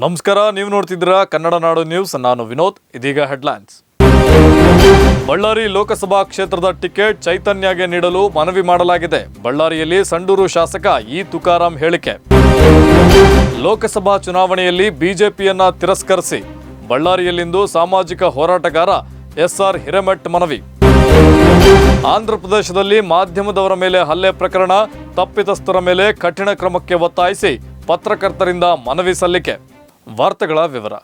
ನಮಸ್ಕಾರ, ನೀವು ನೋಡ್ತಿದ್ದೀರಾ ಕನ್ನಡ ನಾಡು ನ್ಯೂಸ್. ನಾನು ವಿನೋದ್, ಇದೀಗ ಹೆಡ್ಲೈನ್ಸ್. ಬಳ್ಳಾರಿ ಲೋಕಸಭಾ ಕ್ಷೇತ್ರದ ಟಿಕೆಟ್ ಚೈತನ್ಯಗೆ ನೀಡಲು ಮನವಿ ಮಾಡಲಾಗಿದೆ. ಬಳ್ಳಾರಿಯಲ್ಲಿ ಸಂಡೂರು ಶಾಸಕ ಇ ತುಕಾರಾಂ ಹೇಳಿಕೆ. ಲೋಕಸಭಾ ಚುನಾವಣೆಯಲ್ಲಿ ಬಿಜೆಪಿಯನ್ನ ತಿರಸ್ಕರಿಸಿ. ಬಳ್ಳಾರಿಯಲ್ಲಿಂದು ಸಾಮಾಜಿಕ ಹೋರಾಟಗಾರ ಎಸ್ಆರ್ ಹಿರೇಮಠ್ ಮನವಿ. ಆಂಧ್ರಪ್ರದೇಶದಲ್ಲಿ ಮಾಧ್ಯಮದವರ ಮೇಲೆ ಹಲ್ಲೆ ಪ್ರಕರಣ, ತಪ್ಪಿತಸ್ಥರ ಮೇಲೆ ಕಠಿಣ ಕ್ರಮಕ್ಕೆ ಒತ್ತಾಯಿಸಿ ಪತ್ರಕರ್ತರಿಂದ ಮನವಿ ಸಲ್ಲಿಕೆ. ವಾರ್ತೆಗಳ ವಿವರ.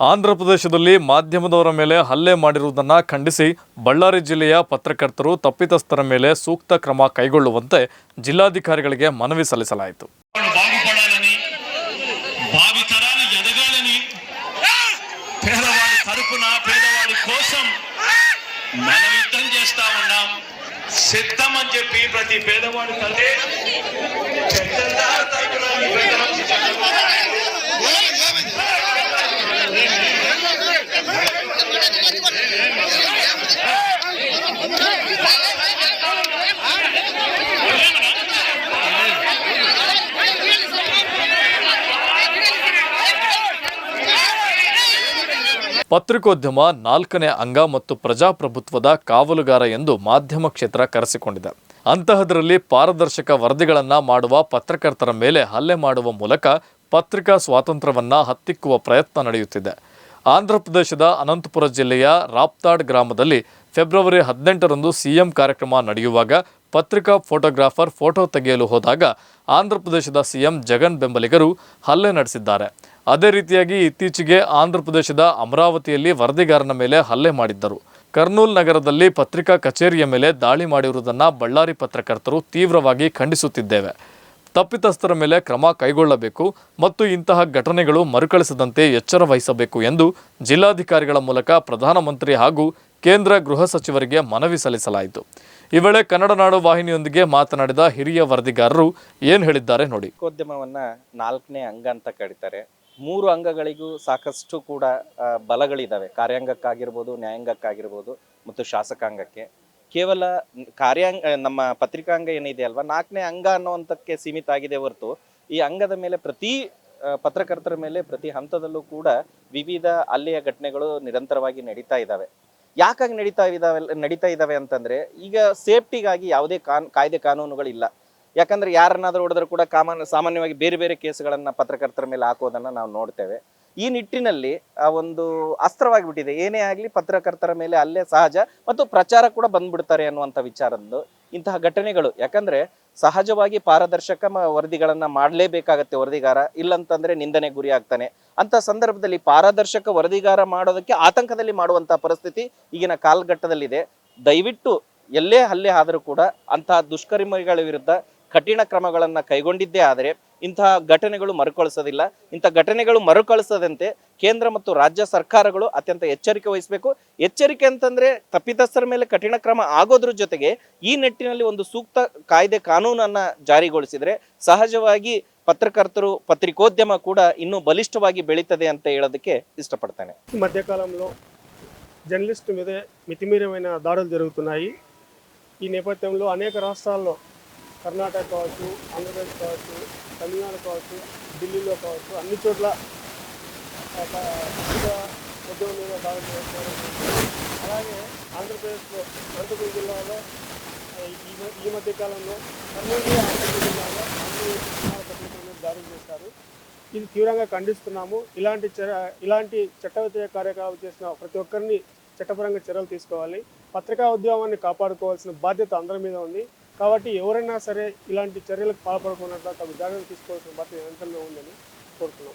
ಆಂಧ್ರಪ್ರದೇಶದಲ್ಲಿ ಮಾಧ್ಯಮದವರ ಮೇಲೆ ಹಲ್ಲೆ ಮಾಡಿರುವುದನ್ನು ಖಂಡಿಸಿ ಬಳ್ಳಾರಿ ಜಿಲ್ಲೆಯ ಪತ್ರಕರ್ತರು ತಪ್ಪಿತಸ್ಥರ ಮೇಲೆ ಸೂಕ್ತ ಕ್ರಮ ಕೈಗೊಳ್ಳುವಂತೆ ಜಿಲ್ಲಾಧಿಕಾರಿಗಳಿಗೆ ಮನವಿ ಸಲ್ಲಿಸಲಾಯಿತು. ప్రతి తల్లి ಪತ್ರಿಕೋದ್ಯಮ ನಾಲ್ಕನೇ ಅಂಗ ಮತ್ತು ಪ್ರಜಾಪ್ರಭುತ್ವದ ಕಾವಲುಗಾರ ಎಂದು ಮಾಧ್ಯಮ ಕ್ಷೇತ್ರ ಕರೆಸಿಕೊಂಡಿದೆ. ಅಂತಹದರಲ್ಲಿ ಪಾರದರ್ಶಕ ವರದಿಗಳನ್ನು ಮಾಡುವ ಪತ್ರಕರ್ತರ ಮೇಲೆ ಹಲ್ಲೆ ಮಾಡುವ ಮೂಲಕ ಪತ್ರಿಕಾ ಸ್ವಾತಂತ್ರ್ಯವನ್ನ ಹತ್ತಿಕ್ಕುವ ಪ್ರಯತ್ನ ನಡೆಯುತ್ತಿದೆ. ಆಂಧ್ರಪ್ರದೇಶದ ಅನಂತಪುರ ಜಿಲ್ಲೆಯ ರಾಪ್ತಾಡ್ ಗ್ರಾಮದಲ್ಲಿ ಫೆಬ್ರವರಿ ಹದಿನೆಂಟರಂದು ಸಿಎಂ ಕಾರ್ಯಕ್ರಮ ನಡೆಯುವಾಗ ಪತ್ರಿಕಾ ಫೋಟೋಗ್ರಾಫರ್ ಫೋಟೋ ತೆಗೆಯಲು ಹೋದಾಗ ಆಂಧ್ರಪ್ರದೇಶದ ಸಿಎಂ ಜಗನ್ ಬೆಂಬಲಿಗರು ಹಲ್ಲೆ ನಡೆಸಿದ್ದಾರೆ. ಅದೇ ರೀತಿಯಾಗಿ ಇತ್ತೀಚೆಗೆ ಆಂಧ್ರ ಪ್ರದೇಶದ ಅಮರಾವತಿಯಲ್ಲಿ ವರದಿಗಾರನ ಮೇಲೆ ಹಲ್ಲೆ ಮಾಡಿದ್ದರು. ಕರ್ನೂಲ್ ನಗರದಲ್ಲಿ ಪತ್ರಿಕಾ ಕಚೇರಿಯ ಮೇಲೆ ದಾಳಿ ಮಾಡಿರುವುದನ್ನು ಬಳ್ಳಾರಿ ಪತ್ರಕರ್ತರು ತೀವ್ರವಾಗಿ ಖಂಡಿಸುತ್ತಿದ್ದೇವೆ. ತಪ್ಪಿತಸ್ಥರ ಮೇಲೆ ಕ್ರಮ ಕೈಗೊಳ್ಳಬೇಕು ಮತ್ತು ಇಂತಹ ಘಟನೆಗಳು ಮರುಕಳಿಸದಂತೆ ಎಚ್ಚರ ವಹಿಸಬೇಕು ಎಂದು ಜಿಲ್ಲಾಧಿಕಾರಿಗಳ ಮೂಲಕ ಪ್ರಧಾನಮಂತ್ರಿ ಹಾಗೂ ಕೇಂದ್ರ ಗೃಹ ಸಚಿವರಿಗೆ ಮನವಿ ಸಲ್ಲಿಸಲಾಯಿತು. ಈ ವೇಳೆ ಕನ್ನಡ ನಾಡು ವಾಹಿನಿಯೊಂದಿಗೆ ಮಾತನಾಡಿದ ಹಿರಿಯ ವರದಿಗಾರರು ಏನು ಹೇಳಿದ್ದಾರೆ ನೋಡಿ. ಉದ್ಯಮವನ್ನು ನಾಲ್ಕನೇ ಅಂಗ ಅಂತ ಕರೀತಾರೆ. ಮೂರು ಅಂಗಗಳಿಗೂ ಸಾಕಷ್ಟು ಕೂಡ ಬಲಗಳಿದ್ದಾವೆ ಕಾರ್ಯಾಂಗಕ್ಕಾಗಿರ್ಬೋದು, ನ್ಯಾಯಾಂಗಕ್ಕಾಗಿರ್ಬೋದು ಮತ್ತು ಶಾಸಕಾಂಗಕ್ಕೆ. ಕೇವಲ ಕಾರ್ಯಾಂಗ, ನಮ್ಮ ಪತ್ರಿಕಾಂಗ ಏನಿದೆ ಅಲ್ವಾ, ನಾಲ್ಕನೇ ಅಂಗ ಅನ್ನುವಂಥಕ್ಕೆ ಸೀಮಿತ ಆಗಿದೆ ಹೊರತು, ಈ ಅಂಗದ ಮೇಲೆ ಪ್ರತಿ ಪತ್ರಕರ್ತರ ಮೇಲೆ ಪ್ರತಿ ಹಂತದಲ್ಲೂ ಕೂಡ ವಿವಿಧ ಅಲ್ಲಿಯ ಘಟನೆಗಳು ನಿರಂತರವಾಗಿ ನಡೀತಾ ಇದ್ದಾವೆ ಯಾಕಾಗಿ ನಡೀತಾ ಇದಾವೆ, ನಡೀತಾ ಇದ್ದಾವೆ ಅಂತಂದ್ರೆ, ಈಗ ಸೇಫ್ಟಿಗಾಗಿ ಯಾವುದೇ ಕಾನ್, ಕಾಯ್ದೆ ಕಾನೂನುಗಳಿಲ್ಲ. ಯಾಕಂದ್ರೆ ಯಾರನ್ನಾದ್ರೂ ಹೊಡೆದ್ರು ಕೂಡ ಕಾಮನ್, ಸಾಮಾನ್ಯವಾಗಿ ಬೇರೆ ಬೇರೆ ಕೇಸ್ಗಳನ್ನು ಪತ್ರಕರ್ತರ ಮೇಲೆ ಹಾಕೋದನ್ನ ನಾವು ನೋಡ್ತೇವೆ. ಈ ನಿಟ್ಟಿನಲ್ಲಿ ಆ ಒಂದು ಅಸ್ತ್ರವಾಗಿ ಬಿಟ್ಟಿದೆ ಏನೇ ಆಗಲಿ ಪತ್ರಕರ್ತರ ಮೇಲೆ ಅಲ್ಲೇ ಸಹಜ ಮತ್ತು ಪ್ರಚಾರ ಕೂಡ ಬಂದ್ಬಿಡ್ತಾರೆ ಅನ್ನುವಂಥ ವಿಚಾರದ್ದು ಇಂತಹ ಘಟನೆಗಳು. ಯಾಕಂದ್ರೆ ಸಹಜವಾಗಿ ಪಾರದರ್ಶಕ ವರದಿಗಳನ್ನ ಮಾಡಲೇಬೇಕಾಗತ್ತೆ ವರದಿಗಾರ. ಇಲ್ಲಂತಂದ್ರೆ ನಿಂದನೆ ಗುರಿ ಆಗ್ತಾನೆ. ಅಂತ ಸಂದರ್ಭದಲ್ಲಿ ಪಾರದರ್ಶಕ ವರದಿಗಾರ ಮಾಡೋದಕ್ಕೆ ಆತಂಕದಲ್ಲಿ ಮಾಡುವಂಥ ಪರಿಸ್ಥಿತಿ ಈಗಿನ ಕಾಲಘಟ್ಟದಲ್ಲಿದೆ. ದಯವಿಟ್ಟು ಎಲ್ಲೇ ಹಲ್ಲೆ ಆದರೂ ಕೂಡ ಅಂತಹ ದುಷ್ಕರ್ಮಿಗಳ ವಿರುದ್ಧ ಕಠಿಣ ಕ್ರಮಗಳನ್ನು ಕೈಗೊಂಡಿದ್ದೇ ಆದರೆ ಇಂತಹ ಘಟನೆಗಳು ಮರುಕಳಿಸೋದಿಲ್ಲ. ಇಂಥ ಘಟನೆಗಳು ಮರುಕಳಿಸದಂತೆ ಕೇಂದ್ರ ಮತ್ತು ರಾಜ್ಯ ಸರ್ಕಾರಗಳು ಅತ್ಯಂತ ಎಚ್ಚರಿಕೆ ವಹಿಸಬೇಕು. ಎಚ್ಚರಿಕೆ ಅಂತಂದರೆ ತಪ್ಪಿತಸ್ಥರ ಮೇಲೆ ಕಠಿಣ ಕ್ರಮ ಆಗೋದ್ರ ಜೊತೆಗೆ ಈ ನಿಟ್ಟಿನಲ್ಲಿ ಒಂದು ಸೂಕ್ತ ಕಾಯ್ದೆ ಕಾನೂನನ್ನು ಜಾರಿಗೊಳಿಸಿದರೆ ಸಹಜವಾಗಿ ಪತ್ರಕರ್ತರು ಪತ್ರಿಕೋದ್ಯಮ ಕೂಡ ಇನ್ನೂ ಬಲಿಷ್ಠವಾಗಿ ಬೆಳೀತದೆ ಅಂತ ಹೇಳೋದಕ್ಕೆ ಇಷ್ಟಪಡ್ತೇನೆ. ಮಧ್ಯಕಾಲಂಲೋ ಜರ್ನಲಿಸ್ಟ್ జర్నలిస్టు మీద ದಾಳಿ ಜರುಗುತ್ತಾಯಿ ಈ ఈ ಅನೇಕ అనేక కర్ణాటక కావచ్చు ఆంధ్రప్రదేశ్ కావచ్చు తమిళనాడు కావచ్చు ఢిల్లీలో కావచ్చు అన్ని చోట్ల ఒక పత్రిక ఉద్యమం మీద అలాగే ఆంధ్రప్రదేశ్లో అనంతపురం జిల్లాలో ఈ మధ్య కాలంలో కర్నూలు అనంతపురం జిల్లాలో అన్ని ప్రధాన చేశారు. ఇది తీవ్రంగా ఖండిస్తున్నాము. ఇలాంటి చర్య- ఇలాంటి చట్ట వ్యతిరేక కార్యకలాపాలు చేసిన ప్రతి ఒక్కరిని చట్టపరంగా చర్యలు తీసుకోవాలి. పత్రికా ఉద్యమాన్ని కాపాడుకోవాల్సిన బాధ్యత అందరి మీద ఉంది. కాబట్టి ఎవరైనా సరే ఇలాంటి చర్యలకు పాల్పడకుండా తగు జాగ్రత్త తీసుకోవాల్సిన బాధ్యత ఎంతలో ఉందని కోరుతున్నాం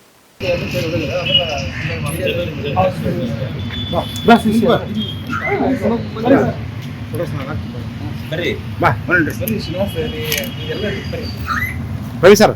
రవి సార్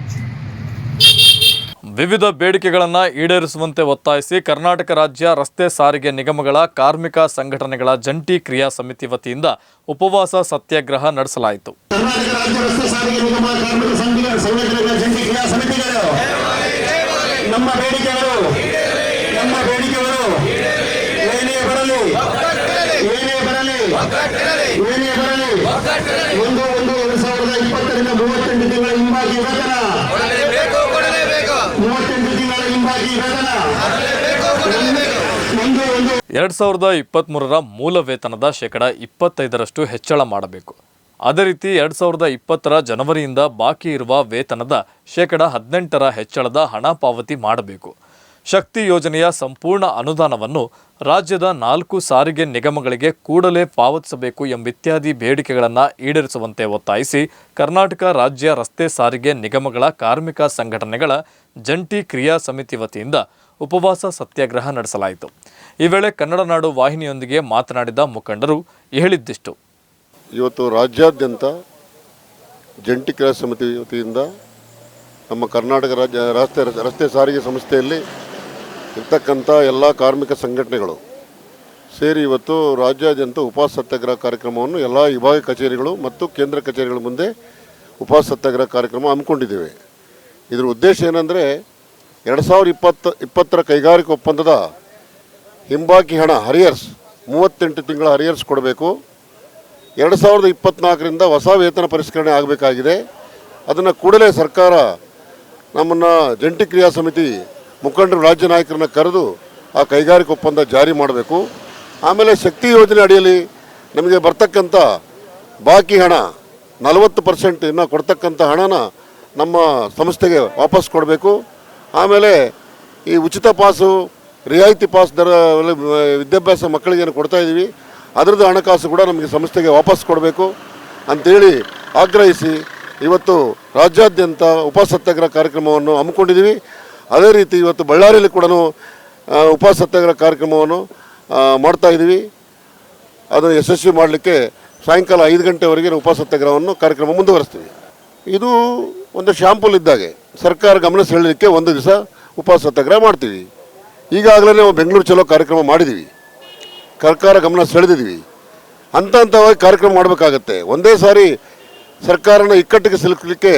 ವಿವಿಧ ಬೇಡಿಕೆಗಳನ್ನು ಈಡೇರಿಸುವಂತೆ ಒತ್ತಾಯಿಸಿ ಕರ್ನಾಟಕ ರಾಜ್ಯ ರಸ್ತೆ ಸಾರಿಗೆ ನಿಗಮಗಳ ಕಾರ್ಮಿಕ ಸಂಘಟನೆಗಳ ಜಂಟಿ ಕ್ರಿಯಾ ಸಮಿತಿ ವತಿಯಿಂದ ಉಪವಾಸ ಸತ್ಯಾಗ್ರಹ ನಡೆಸಲಾಯಿತು. ಕರ್ನಾಟಕ ರಾಜ್ಯ ರಸ್ತೆ ಸಾರಿಗೆ ನಿಗಮ ಕಾರ್ಮಿಕ ಸಂಘ ಸಂಘಟನೆಗಳ ಜಂಟಿ ಕ್ರಿಯಾ ಸಮಿತಿಗಳು ನಮ್ಮ ಬೇಡಿಕೆಗಳು ನಮ್ಮ ಬೇಡಿಕೆಗಳು ಏನೇ ಬರಲಿ ಏನೇ ಬರಲಿ ಏನೇ ಬರಲಿ ಒಂದು ಒಂದು ಎರಡು ಸಾವಿರದ ಇಪ್ಪತ್ತರಿಂದ ಮೂವತ್ತೆಂಟು ತಿಂಗಳ ಹಿಂಬಾಗಿ ವೇತನ ಮೂವತ್ತೆಂಟು ತಿಂಗಳ ಹಿಂಬಾಗಿ ವೇತನ ಒಂದು ಒಂದು ಎರಡ್ ಸಾವಿರದ ಇಪ್ಪತ್ತ್ಮೂರರ ಮೂಲ ವೇತನದ ಶೇಕಡ ಇಪ್ಪತ್ತೈದರಷ್ಟು ಹೆಚ್ಚಳ ಮಾಡಬೇಕು. ಅದೇ ರೀತಿ ಎರಡು ಸಾವಿರದ ಇಪ್ಪತ್ತರ ಜನವರಿಯಿಂದ ಬಾಕಿ ಇರುವ ವೇತನದ ಶೇಕಡ ಹದಿನೆಂಟರ ಹೆಚ್ಚಳದ ಹಣ ಪಾವತಿ ಮಾಡಬೇಕು. ಶಕ್ತಿ ಯೋಜನೆಯ ಸಂಪೂರ್ಣ ಅನುದಾನವನ್ನು ರಾಜ್ಯದ ನಾಲ್ಕು ಸಾರಿಗೆ ನಿಗಮಗಳಿಗೆ ಕೂಡಲೇ ಪಾವತಿಸಬೇಕು ಎಂಬಿತ್ಯಾದಿ ಬೇಡಿಕೆಗಳನ್ನು ಈಡೇರಿಸುವಂತೆ ಒತ್ತಾಯಿಸಿ ಕರ್ನಾಟಕ ರಾಜ್ಯ ರಸ್ತೆ ಸಾರಿಗೆ ನಿಗಮಗಳ ಕಾರ್ಮಿಕ ಸಂಘಟನೆಗಳ ಜಂಟಿ ಕ್ರಿಯಾ ಸಮಿತಿ ವತಿಯಿಂದ ಉಪವಾಸ ಸತ್ಯಾಗ್ರಹ ನಡೆಸಲಾಯಿತು. ಈ ವೇಳೆ ಕನ್ನಡ ನಾಡು ವಾಹಿನಿಯೊಂದಿಗೆ ಮಾತನಾಡಿದ ಮುಖಂಡರು ಹೇಳಿದ್ದಿಷ್ಟು. ಇವತ್ತು ರಾಜ್ಯಾದ್ಯಂತ ಜಂಟಿ ಕ್ರಿಯಾ ಸಮಿತಿ ವತಿಯಿಂದ ನಮ್ಮ ಕರ್ನಾಟಕ ರಾಜ್ಯ ರಸ್ತೆ ರಸ್ತೆ ಸಾರಿಗೆ ಸಂಸ್ಥೆಯಲ್ಲಿ ಇರ್ತಕ್ಕಂಥ ಎಲ್ಲ ಕಾರ್ಮಿಕ ಸಂಘಟನೆಗಳು ಸೇರಿ ಇವತ್ತು ರಾಜ್ಯಾದ್ಯಂತ ಉಪವಾಸ ಸತ್ಯಾಗ್ರಹ ಕಾರ್ಯಕ್ರಮವನ್ನು ಎಲ್ಲ ವಿಭಾಗ ಕಚೇರಿಗಳು ಮತ್ತು ಕೇಂದ್ರ ಕಚೇರಿಗಳ ಮುಂದೆ ಉಪವಾಸ ಸತ್ಯಾಗ್ರಹ ಕಾರ್ಯಕ್ರಮ ಹಮ್ಮಿಕೊಂಡಿದ್ದೇವೆ. ಇದರ ಉದ್ದೇಶ ಏನಂದರೆ ಎರಡು ಸಾವಿರದ ಇಪ್ಪತ್ತು, ಇಪ್ಪತ್ತರ ಕೈಗಾರಿಕಾ ಒಪ್ಪಂದದ ಹಿಂಬಾಕಿ ಹಣ ಹರಿಯರ್ಸ್, ಮೂವತ್ತೆಂಟು ತಿಂಗಳ ಹರಿಯರ್ಸ್ ಕೊಡಬೇಕು. ಎರಡು ಸಾವಿರದ ಇಪ್ಪತ್ತ್ನಾಲ್ಕರಿಂದ ಹೊಸ ವೇತನ ಪರಿಷ್ಕರಣೆ ಆಗಬೇಕಾಗಿದೆ. ಅದನ್ನು ಕೂಡಲೇ ಸರ್ಕಾರ ನಮ್ಮನ್ನು ಜಂಟಿ ಕ್ರಿಯಾ ಸಮಿತಿ ಮುಖಂಡರು, ರಾಜ್ಯ ನಾಯಕರನ್ನ ಕರೆದು ಆ ಕೈಗಾರಿಕಾ ಒಪ್ಪಂದ ಜಾರಿ ಮಾಡಬೇಕು. ಆಮೇಲೆ ಶಕ್ತಿ ಯೋಜನೆ ಅಡಿಯಲ್ಲಿ ನಮಗೆ ಬರ್ತಕ್ಕಂಥ ಬಾಕಿ ಹಣ ನಲವತ್ತು ಪರ್ಸೆಂಟ್ ಇನ್ನು ಕೊಡ್ತಕ್ಕಂಥ ಹಣನ ನಮ್ಮ ಸಂಸ್ಥೆಗೆ ವಾಪಸ್ ಕೊಡಬೇಕು. ಆಮೇಲೆ ಈ ಉಚಿತ ಪಾಸು, ರಿಯಾಯಿತಿ ಪಾಸ್ ದರ ವಿದ್ಯಾಭ್ಯಾಸ ಮಕ್ಕಳಿಗೆ ಕೊಡ್ತಾ ಇದ್ದೀವಿ ಅದರದ್ದು ಹಣಕಾಸು ಕೂಡ ನಮಗೆ ಸಂಸ್ಥೆಗೆ ವಾಪಸ್ ಕೊಡಬೇಕು ಅಂತೇಳಿ ಆಗ್ರಹಿಸಿ ಇವತ್ತು ರಾಜ್ಯಾದ್ಯಂತ ಉಪವಾಸ ಸತ್ಯಾಗ್ರಹ ಕಾರ್ಯಕ್ರಮವನ್ನು ಹಮ್ಮಿಕೊಂಡಿದ್ದೀವಿ. ಅದೇ ರೀತಿ ಇವತ್ತು ಬಳ್ಳಾರಿಯಲ್ಲಿ ಕೂಡ ಉಪಸತ್ಯಾಗ್ರಹ ಮಾಡ್ತಾ ಇದ್ದೀವಿ ಅದನ್ನು ಯಶಸ್ವಿ ಮಾಡಲಿಕ್ಕೆ ಸಾಯಂಕಾಲ ಐದು ಗಂಟೆವರೆಗೆ ಉಪಸತ್ಯಾಗ್ರಹವನ್ನು ಕಾರ್ಯಕ್ರಮ ಮುಂದುವರಿಸ್ತೀವಿ. ಇದು ಒಂದು ಶಾಂಪಲ್ ಇದ್ದಾಗೆ. ಸರ್ಕಾರ ಗಮನ ಸೆಳೆಯಲಿಕ್ಕೆ ಒಂದು ದಿವಸ ಉಪವಾಸ ಸತ್ಯಾಗ್ರಹ ಮಾಡ್ತೀವಿ. ಈಗಾಗಲೇ ನಾವು ಬೆಂಗಳೂರು ಚಲೋ ಕಾರ್ಯಕ್ರಮ ಮಾಡಿದ್ದೀವಿ ಸರ್ಕಾರ ಗಮನ ಸೆಳೆದಿದ್ದೀವಿ ಹಂತ ಹಂತವಾಗಿ ಕಾರ್ಯಕ್ರಮ ಮಾಡಬೇಕಾಗತ್ತೆ. ಒಂದೇ ಸಾರಿ ಸರ್ಕಾರನ ಇಕ್ಕಟ್ಟಿಗೆ ಸಿಲುಕಲಿಕ್ಕೆ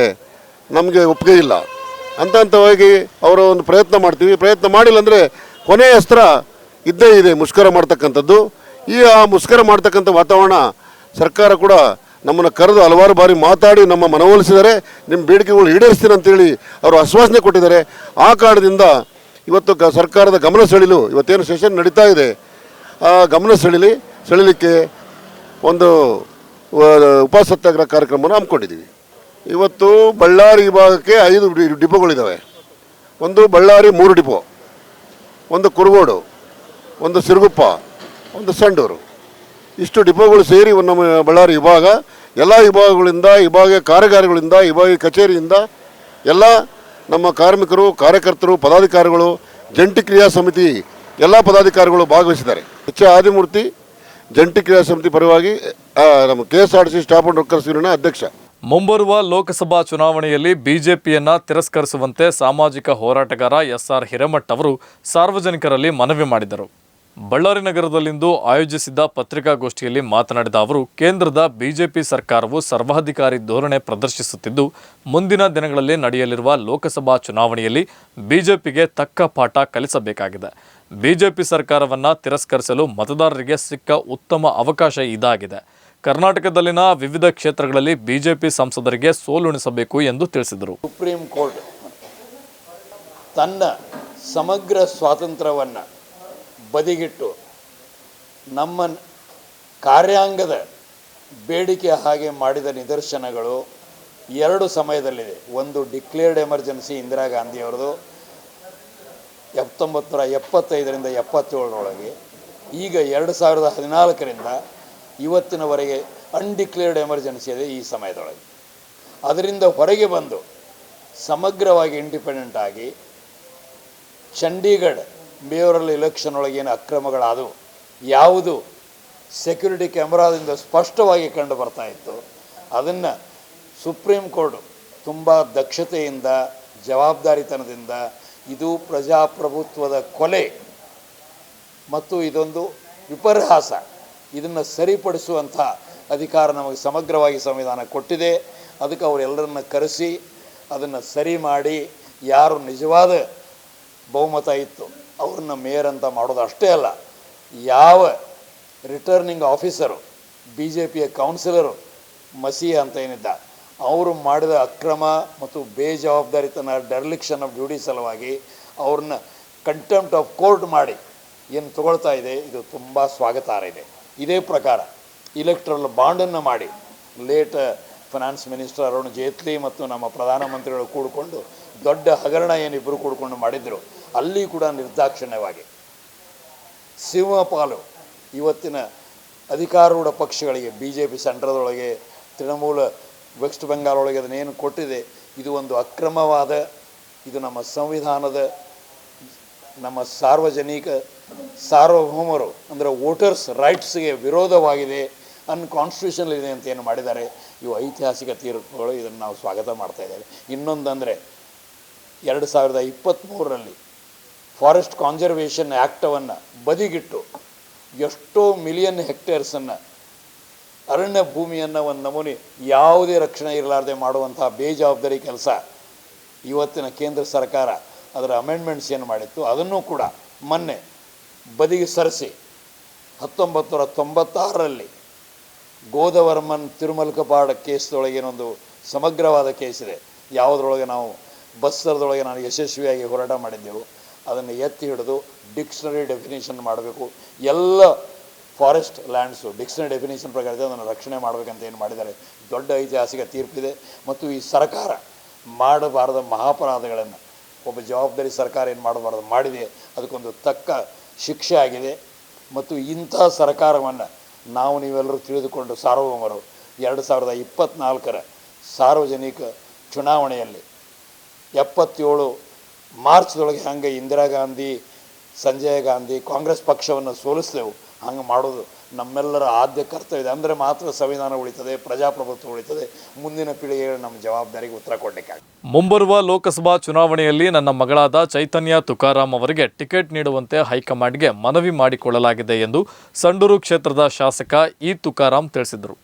ನಮಗೆ ಒಪ್ಪಿಗೆ ಇಲ್ಲ. ಹಂತ ಹಂತವಾಗಿ ಅವರ ಒಂದು ಪ್ರಯತ್ನ ಮಾಡ್ತೀವಿ. ಪ್ರಯತ್ನ ಮಾಡಿಲ್ಲ ಅಂದರೆ ಕೊನೆಯ ಅಸ್ತ್ರ ಇದ್ದೇ ಇದೆ ಮುಷ್ಕರ ಮಾಡ್ತಕ್ಕಂಥದ್ದು. ಈ ಆ ಮುಷ್ಕರ ಮಾಡ್ತಕ್ಕಂಥ ವಾತಾವರಣ ಸರ್ಕಾರ ಕೂಡ ನಮ್ಮನ್ನು ಕರೆದು ಹಲವಾರು ಬಾರಿ ಮಾತಾಡಿ ನಮ್ಮ ಮನವೊಲಿಸಿದರೆ ನಿಮ್ಮ ಬೇಡಿಕೆಗಳು ಈಡೇರಿಸ್ತೀನಿ ಅಂತೇಳಿ ಅವರು ಆಶ್ವಾಸನೆ ಕೊಟ್ಟಿದ್ದಾರೆ. ಆ ಕಾರಣದಿಂದ ಇವತ್ತು ಗ ಸರ್ಕಾರದ ಗಮನ ಸೆಳೆಯಲು ಇವತ್ತೇನು ಸೆಷನ್ ನಡೀತಾ ಇದೆ. ಆ ಗಮನ ಸೆಳೀಲಿ ಸೆಳೀಲಿಕ್ಕೆ ಒಂದು ಉಪಸತ್ಯಾಗ್ರಹ ಕಾರ್ಯಕ್ರಮವನ್ನು ಹಮ್ಮಿಕೊಂಡಿದ್ದೀವಿ. ಇವತ್ತು ಬಳ್ಳಾರಿ ವಿಭಾಗಕ್ಕೆ ಐದು ಡಿಪೋಗಳಿದ್ದಾವೆ. ಒಂದು ಬಳ್ಳಾರಿ ಮೂರು ಡಿಪೋ, ಒಂದು ಕುರುಗೋಡು, ಒಂದು ಸಿರುಗುಪ್ಪ, ಒಂದು ಸಂಡೂರು. ಇಷ್ಟು ಡಿಪೋಗಳು ಸೇರಿ ನಮ್ಮ ಬಳ್ಳಾರಿ ವಿಭಾಗ, ಎಲ್ಲ ವಿಭಾಗಗಳಿಂದ ವಿಭಾಗ ಕಾರ್ಯಗಾರಿಗಳಿಂದ ವಿಭಾಗ ಕಚೇರಿಯಿಂದ ಎಲ್ಲ ನಮ್ಮ ಕಾರ್ಮಿಕರು, ಕಾರ್ಯಕರ್ತರು, ಪದಾಧಿಕಾರಿಗಳು, ಜಂಟಿ ಕ್ರಿಯಾ ಸಮಿತಿ ಎಲ್ಲ ಪದಾಧಿಕಾರಿಗಳು ಭಾಗವಹಿಸಿದ್ದಾರೆ. ಎಚ್ ಆದಿಮೂರ್ತಿ, ಜಂಟಿ ಕ್ರಿಯಾ ಸಮಿತಿ ಪರವಾಗಿ ನಮ್ಮ K S R C staff and workers union ಅಧ್ಯಕ್ಷ. ಮುಂಬರುವ ಲೋಕಸಭಾ ಚುನಾವಣೆಯಲ್ಲಿ ಬಿಜೆಪಿಯನ್ನ ತಿರಸ್ಕರಿಸುವಂತೆ ಸಾಮಾಜಿಕ ಹೋರಾಟಗಾರ ಎಸ್ಆರ್ ಹಿರೇಮಠ್ ಅವರು ಸಾರ್ವಜನಿಕರಲ್ಲಿ ಮನವಿ ಮಾಡಿದರು ಬಳ್ಳಾರಿ ನಗರದಲ್ಲಿಂದು ಆಯೋಜಿಸಿದ್ದ ಪತ್ರಿಕಾಗೋಷ್ಠಿಯಲ್ಲಿ ಮಾತನಾಡಿದ ಅವರು, ಕೇಂದ್ರದ ಬಿಜೆಪಿ ಸರ್ಕಾರವು ಸರ್ವಾಧಿಕಾರಿ ಧೋರಣೆ ಪ್ರದರ್ಶಿಸುತ್ತಿದ್ದು, ಮುಂದಿನ ದಿನಗಳಲ್ಲಿ ನಡೆಯಲಿರುವ ಲೋಕಸಭಾ ಚುನಾವಣೆಯಲ್ಲಿ ಬಿಜೆಪಿಗೆ ತಕ್ಕ ಪಾಠ ಕಲಿಸಬೇಕಾಗಿದೆ. ಬಿಜೆಪಿ ಸರ್ಕಾರವನ್ನು ತಿರಸ್ಕರಿಸಲು ಮತದಾರರಿಗೆ ಸಿಕ್ಕ ಉತ್ತಮ ಅವಕಾಶ ಇದಾಗಿದೆ. ಕರ್ನಾಟಕದಲ್ಲಿನ ವಿವಿಧ ಕ್ಷೇತ್ರಗಳಲ್ಲಿ ಬಿಜೆಪಿ ಸಂಸದರಿಗೆ ಸೋಲುಣಿಸಬೇಕು ಎಂದು ತಿಳಿಸಿದರು. ಸುಪ್ರೀಂ ಕೋರ್ಟ್ ತನ್ನ ಸಮಗ್ರ ಸ್ವಾತಂತ್ರ್ಯವನ್ನು ಬದಿಗಿಟ್ಟು ನಮ್ಮ ಕಾರ್ಯಾಂಗದ ಬೇಡಿಕೆ ಹಾಗೆ ಮಾಡಿದ ನಿದರ್ಶನಗಳು ಎರಡು ಸಮಯದಲ್ಲಿದೆ. ಒಂದು ಡಿಕ್ಲೇರ್ಡ್ ಎಮರ್ಜೆನ್ಸಿ ಇಂದಿರಾ ಗಾಂಧಿಯವ್ರದ್ದು ಹತ್ತೊಂಬತ್ತು ನೂರ ಎಪ್ಪತ್ತೈದರಿಂದ ಎಪ್ಪತ್ತೇಳರೊಳಗೆ. ಈಗ ಎರಡು ಸಾವಿರದ ಹದಿನಾಲ್ಕರಿಂದ ಇವತ್ತಿನವರೆಗೆ ಅನ್ಡಿಕ್ಲೇರ್ಡ್ ಎಮರ್ಜೆನ್ಸಿ ಇದೆ ಈ ಸಮಯದೊಳಗೆ. ಅದರಿಂದ ಹೊರಗೆ ಬಂದು ಸಮಗ್ರವಾಗಿ ಇಂಡಿಪೆಂಡೆಂಟ್ ಆಗಿ ಚಂಡೀಗಢ ಮೇಯರಲ್ ಎಲೆಕ್ಷನ್ ಒಳಗೇನು ಅಕ್ರಮಗಳಾದವು? ಯಾವುದು? ಸೆಕ್ಯೂರಿಟಿ ಕ್ಯಾಮ್ರಾದಿಂದ ಸ್ಪಷ್ಟವಾಗಿ ಕಂಡು ಬರ್ತಾ ಇತ್ತು. ಅದನ್ನು ಸುಪ್ರೀಂ ಕೋರ್ಟ್ ತುಂಬ ದಕ್ಷತೆಯಿಂದ, ಜವಾಬ್ದಾರಿತನದಿಂದ, ಇದು ಪ್ರಜಾಪ್ರಭುತ್ವದ ಕೊಲೆ ಮತ್ತು ಇದೊಂದು ವಿಪರ್ಯಾಸ ಇದನ್ನು ಸರಿಪಡಿಸುವಂಥ ಅಧಿಕಾರ ನಮಗೆ ಸಮಗ್ರವಾಗಿ ಸಂವಿಧಾನ ಕೊಟ್ಟಿದೆ. ಅದಕ್ಕೆ ಅವರೆಲ್ಲರನ್ನ ಕರೆಸಿ, ಅದನ್ನು ಸರಿ ಮಾಡಿ, ಯಾರು ನಿಜವಾದ ಬಹುಮತ ಇತ್ತು. ಅವ್ರನ್ನ ಮೇಯರ್ ಅಂತ ಮಾಡೋದು ಅಷ್ಟೇ ಅಲ್ಲ, ಯಾವ ರಿಟರ್ನಿಂಗ್ ಆಫೀಸರು ಬಿ ಜೆ ಪಿಯ ಕೌನ್ಸಿಲರು ಮಸಿ ಅಂತ ಏನಿದ್ದ, ಅವರು ಮಾಡಿದ ಅಕ್ರಮ ಮತ್ತು ಬೇಜವಾಬ್ದಾರಿತನ ಡರ್ಲಿಕ್ಷನ್ ಆಫ್ ಡ್ಯೂಟಿ ಸಲುವಾಗಿ ಅವ್ರನ್ನ ಕಂಟೆಂಪ್ಟ್ ಆಫ್ ಕೋರ್ಟ್ ಮಾಡಿ ಏನು ತಗೊಳ್ತಾ ಇದೆ, ಇದು ತುಂಬ ಸ್ವಾಗತಾರ್ಹ ಇದೆ. ಇದೇ ಪ್ರಕಾರ ಇಲೆಕ್ಟ್ರಲ್ ಬಾಂಡನ್ನು ಮಾಡಿ late finance minister Arun Jaitley ಮತ್ತು ನಮ್ಮ ಪ್ರಧಾನಮಂತ್ರಿಗಳು ಕೂಡಿಕೊಂಡು ದೊಡ್ಡ ಹಗರಣ ಏನಿಬ್ಬರು ಕೂಡಿಕೊಂಡು ಮಾಡಿದ್ರು. ಅಲ್ಲಿ ಕೂಡ ನಿರ್ದಾಕ್ಷಿಣ್ಯವಾಗಿ. ಸಿಂಹಪಾಲು ಇವತ್ತಿನ ಅಧಿಕಾರೂಢ ಪಕ್ಷಗಳಿಗೆ ಬಿ ಜೆ ಪಿ ಸೆಂಟ್ರದೊಳಗೆ, ತೃಣಮೂಲ ವೆಸ್ಟ್ ಬೆಂಗಾಲ್ ಒಳಗೆ ಅದನ್ನೇನು ಕೊಟ್ಟಿದೆ, ಇದು ಒಂದು ಅಕ್ರಮವಾದ, ಇದು ನಮ್ಮ ಸಂವಿಧಾನದ ನಮ್ಮ ಸಾರ್ವಜನಿಕ ಸಾರ್ವಭೌಮರು, ಅಂದರೆ ವೋಟರ್ಸ್ ರೈಟ್ಸ್ಗೆ ವಿರೋಧವಾಗಿದೆ ಅನ್ಕಾನ್ಸ್ಟಿಟ್ಯೂಷನಲ್ ಇದೆ ಅಂತ ಏನು ಮಾಡಿದ್ದಾರೆ, ಇವು ಐತಿಹಾಸಿಕ ತೀರ್ಪುಗಳು, ಇದನ್ನು ನಾವು ಸ್ವಾಗತ ಮಾಡ್ತಾ ಇದ್ದೇವೆ. ಇನ್ನೊಂದಂದರೆ, ಎರಡು ಸಾವಿರದ ಇಪ್ಪತ್ತ್ಮೂರರಲ್ಲಿ ಫಾರೆಸ್ಟ್ ಕಾನ್ಸರ್ವೇಷನ್ ಆ್ಯಕ್ಟವನ್ನು ಬದಿಗಿಟ್ಟು ಎಷ್ಟೋ ಮಿಲಿಯನ್ ಹೆಕ್ಟೇರ್ಸನ್ನು ಅರಣ್ಯ ಭೂಮಿಯನ್ನು ಒಂದು ನಮೂನೆ ಯಾವುದೇ ರಕ್ಷಣೆ ಇರಲಾರ್ದೆ ಮಾಡುವಂತಹ ಬೇಜವಾಬ್ದಾರಿ ಕೆಲಸ ಇವತ್ತಿನ ಕೇಂದ್ರ ಸರ್ಕಾರ ಅದರ ಅಮೆಂಡ್ಮೆಂಟ್ಸ್ ಏನು ಮಾಡಿತ್ತು, ಅದನ್ನು ಕೂಡ ಮೊನ್ನೆ ಬದಿಗೆ ಸರಿಸಿ ಹತ್ತೊಂಬತ್ತು ನೂರ ತೊಂಬತ್ತಾರರಲ್ಲಿ ಗೋದವರ್ಮನ್ ತಿರುಮಲ್ಕಪಾಡ ಕೇಸ್ದೊಳಗೆ ಏನೊಂದು ಸಮಗ್ರವಾದ ಕೇಸ್ ಇದೆ. ಯಾವುದ್ರೊಳಗೆ ನಾವು ಬಸ್ಸರದೊಳಗೆ ನಾನು ಯಶಸ್ವಿಯಾಗಿ ಹೋರಾಟ ಮಾಡಿದ್ದೆವು. ಅದನ್ನು ಎತ್ತಿ ಹಿಡಿದು ಡಿಕ್ಷನರಿ ಡೆಫಿನೇಷನ್ ಮಾಡಬೇಕು. ಎಲ್ಲ ಫಾರೆಸ್ಟ್ ಲ್ಯಾಂಡ್ಸು ಡಿಕ್ಷನರಿ ಡೆಫಿನೇಷನ್ ಪ್ರಕಾರ ಅದನ್ನು ರಕ್ಷಣೆ ಮಾಡಬೇಕಂತ ಏನು ಮಾಡಿದ್ದಾರೆ. ದೊಡ್ಡ ಐತಿಹಾಸಿಕ ತೀರ್ಪಿದೆ ಮತ್ತು ಈ ಸರ್ಕಾರ ಮಾಡಬಾರದ ಮಹಾಪರಾಧಗಳನ್ನು, ಒಬ್ಬ ಜವಾಬ್ದಾರಿ ಸರ್ಕಾರ ಏನು ಮಾಡಬಾರ್ದು ಮಾಡಿದೆ, ಅದಕ್ಕೊಂದು ತಕ್ಕ ಶಿಕ್ಷೆ ಆಗಿದೆ. ಮತ್ತು ಇಂಥ ಸರ್ಕಾರವನ್ನು ನಾವು ನೀವೆಲ್ಲರೂ ತಿಳಿದುಕೊಂಡು ಸಾರ್ವಭೌಮರು, ಎರಡು ಸಾವಿರದ ಇಪ್ಪತ್ತ್ನಾಲ್ಕರ ಸಾರ್ವಜನಿಕ ಚುನಾವಣೆಯಲ್ಲಿ ಎಪ್ಪತ್ತೇಳು ಮಾರ್ಚ್ದೊಳಗೆ ಹಂಗೆ ಇಂದಿರಾ ಗಾಂಧಿ, ಸಂಜಯ್ ಗಾಂಧಿ ಕಾಂಗ್ರೆಸ್ ಪಕ್ಷವನ್ನು ಸೋಲಿಸಿದೆವು ಹಂಗೆ ಮಾಡೋದು ನಮ್ಮೆಲ್ಲರ ಆದ್ಯ ಕರ್ತವ್ಯ. ಇದೆ ಅಂದರೆ ಮಾತ್ರ ಸಂವಿಧಾನ ಉಳಿತದೆ, ಪ್ರಜಾಪ್ರಭುತ್ವ ಉಳಿತದೆ. ಮುಂದಿನ ಪೀಳಿಗೆಗಳು ನಮ್ಮ ಜವಾಬ್ದಾರಿಗೆ ಉತ್ತರ ಕೊಡಲಿಕ್ಕೆ ಮುಂಬರುವ ಲೋಕಸಭಾ ಚುನಾವಣೆಯಲ್ಲಿ ನನ್ನ ಮಗಳಾದ ಚೈತನ್ಯ ತುಕಾರಾಮ್ ಅವರಿಗೆ ಟಿಕೆಟ್ ನೀಡುವಂತೆ ಹೈಕಮಾಂಡ್ಗೆ ಮನವಿ ಮಾಡಿಕೊಳ್ಳಲಾಗಿದೆ ಎಂದು ಸಂಡೂರು ಕ್ಷೇತ್ರದ ಶಾಸಕ ಇ ತುಕಾರಾಮ್ ತಿಳಿಸಿದರು.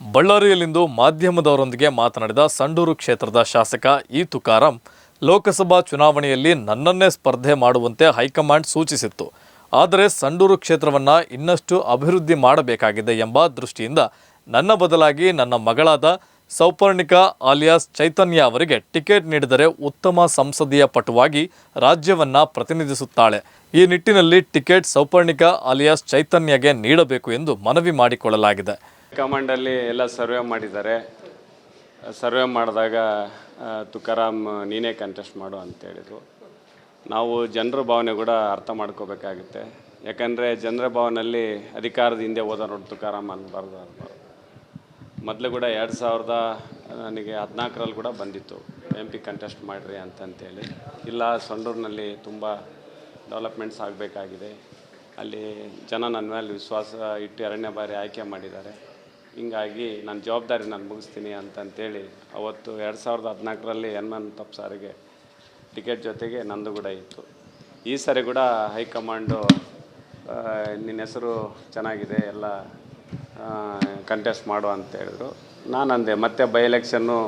ಬಳ್ಳಾರಿಯಲ್ಲಿಂದು ಮಾಧ್ಯಮದವರೊಂದಿಗೆ ಮಾತನಾಡಿದ ಸಂಡೂರು ಕ್ಷೇತ್ರದ ಶಾಸಕ ಇ ತುಕಾರಾಂ ಲೋಕಸಭಾ ಚುನಾವಣೆಯಲ್ಲಿ ನನ್ನನ್ನೇ ಸ್ಪರ್ಧೆ ಮಾಡುವಂತೆ ಹೈಕಮಾಂಡ್ ಸೂಚಿಸಿತ್ತು. ಆದರೆ ಸಂಡೂರು ಕ್ಷೇತ್ರವನ್ನು ಇನ್ನಷ್ಟು ಅಭಿವೃದ್ಧಿ ಮಾಡಬೇಕಾಗಿದೆ ಎಂಬ ದೃಷ್ಟಿಯಿಂದ ನನ್ನ ಬದಲಾಗಿ ನನ್ನ ಮಗಳಾದ ಸೌಪರ್ಣಿಕಾ ಆಲಿಯಾಸ್ ಚೈತನ್ಯ ಅವರಿಗೆ ಟಿಕೆಟ್ ನೀಡಿದರೆ ಉತ್ತಮ ಸಂಸದೀಯ ಪಟುವಾಗಿ ರಾಜ್ಯವನ್ನು ಪ್ರತಿನಿಧಿಸುತ್ತಾಳೆ. ಈ ನಿಟ್ಟಿನಲ್ಲಿ ಟಿಕೆಟ್ ಸೌಪರ್ಣಿಕಾ ಆಲಿಯಾಸ್ ಚೈತನ್ಯಗೆ ನೀಡಬೇಕು ಎಂದು ಮನವಿ ಮಾಡಿಕೊಳ್ಳಲಾಗಿದೆ. ಕಮಾಂಡಲ್ಲಿ ಎಲ್ಲ ಸರ್ವೆ ಮಾಡಿದ್ದಾರೆ. ಸರ್ವೆ ಮಾಡಿದಾಗ ತುಕಾರಾಮ್, ನೀನೇ ಕಂಟೆಸ್ಟ್ ಮಾಡು ಅಂತೇಳಿದರು ನಾವು ಜನರ ಭಾವನೆ ಕೂಡ ಅರ್ಥ ಮಾಡ್ಕೋಬೇಕಾಗುತ್ತೆ. ಯಾಕಂದರೆ ಜನರ ಭಾವನಲ್ಲಿ ಅಧಿಕಾರದ ಹಿಂದೆ ಹೋದ ನೋಡಿ ತುಕಾರಾಮ್ ಅನ್ಬಾರ್ದು ಅನ್ಬಾರ್ದು. ಮೊದಲು ಕೂಡ ಎರಡು ಸಾವಿರದ ನನಗೆ ಹದಿನಾಲ್ಕರಲ್ಲಿ ಕೂಡ ಬಂದಿತ್ತು. ಎಂ ಪಿ ಕಂಟೆಸ್ಟ್ ಮಾಡಿರಿ ಅಂತಂತೇಳಿ. ಇಲ್ಲ, ಸಂಡೂರಿನಲ್ಲಿ ತುಂಬ ಡೆವಲಪ್ಮೆಂಟ್ಸ್ ಆಗಬೇಕಾಗಿದೆ. ಅಲ್ಲಿ ಜನ ನನ್ನ ಮೇಲೆ ವಿಶ್ವಾಸ ಇಟ್ಟು ಎರಡನೇ ಬಾರಿ ಆಯ್ಕೆ ಮಾಡಿದ್ದಾರೆ. ಹಿಂಗಾಗಿ ನನ್ನ ಜವಾಬ್ದಾರಿ ನಾನು ಮುಗಿಸ್ತೀನಿ ಅಂತಂತೇಳಿ ಅವತ್ತು ಎರಡು ಸಾವಿರದ ಹದಿನಾಲ್ಕರಲ್ಲಿ ಹನುಮಂತಪ್ಪ ಸಾರಿಗೆ ಟಿಕೆಟ್ ಜೊತೆಗೆ ನಂದು ಕೂಡ ಇತ್ತು. ಈ ಸಾರಿ ಕೂಡ ಹೈಕಮಾಂಡು ನಿನ್ನ ಹೆಸರು ಚೆನ್ನಾಗಿದೆ, ಎಲ್ಲ ಕಂಟೆಸ್ಟ್ ಮಾಡು ಅಂತ ಹೇಳಿದ್ರು ನಾನು ಅಂದೆ, ಮತ್ತೆ ಬೈ ಎಲೆಕ್ಷನ್ನು